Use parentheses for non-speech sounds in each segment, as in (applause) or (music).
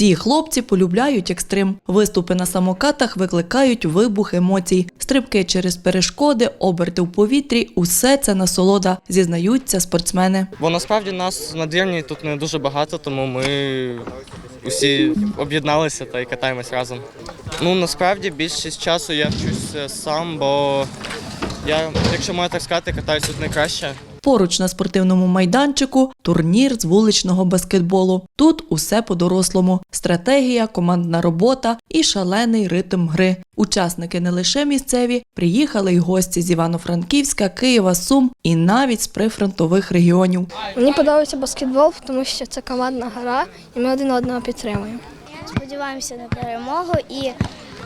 Ці хлопці полюбляють екстрим. Виступи на самокатах викликають вибух емоцій. Стрибки через перешкоди, оберти в повітрі усе це насолода, зізнаються спортсмени. Бо насправді нас на двірні тут не дуже багато, тому ми усі об'єдналися та й катаємось разом. Ну насправді більшість часу я вчуся сам, бо я, якщо можна так сказати, катаюсь тут найкраще. Поруч на спортивному майданчику турнір з вуличного баскетболу. Тут усе по-дорослому: стратегія, командна робота і шалений ритм гри. Учасники не лише місцеві, приїхали й гості з Івано-Франківська, Києва, Сум і навіть з прифронтових регіонів. Мені подобається баскетбол, тому що це командна гра, і ми один одного підтримуємо. Сподіваємося на перемогу і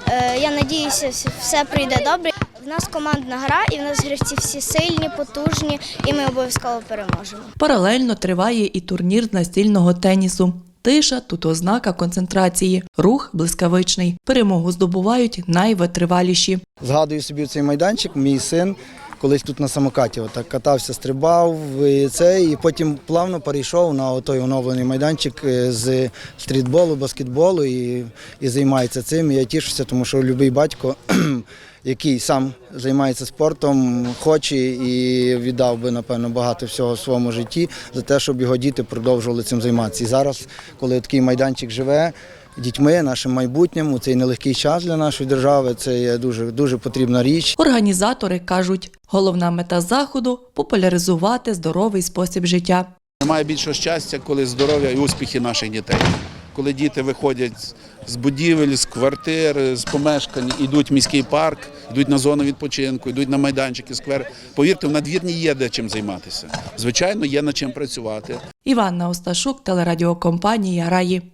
е, я надіюся, все прийде добре. В нас командна гра, і в нас гравці всі сильні, потужні, і ми обов'язково переможемо. Паралельно триває і турнір з настільного тенісу. Тиша тут ознака концентрації, рух блискавичний. Перемогу здобувають найвитриваліші. Згадую собі цей майданчик, мій син колись тут на самокаті отак катався, стрибав і це, і потім плавно перейшов на той оновлений майданчик е, з стрітболу, баскетболу і, і займається цим. Я тішуся, тому що будь-який батько, (clears throat) який сам займається спортом, хоче і віддав би, напевно, багато всього в своєму житті за те, щоб його діти продовжували цим займатися. І зараз, коли такий майданчик живе. Дітьми, нашим майбутнім у цей нелегкий час для нашої держави. Це є дуже дуже потрібна річ. Організатори кажуть, головна мета заходу популяризувати здоровий спосіб життя. Немає більшого щастя, коли здоров'я і успіхи наших дітей. Коли діти виходять з будівель, з квартир, з помешкань, йдуть в міський парк, йдуть на зону відпочинку, йдуть на майданчики, сквер. Повірте, в надвірні є де чим займатися. Звичайно, є над чим працювати. Іванна Осташук, телерадіокомпанія Раї.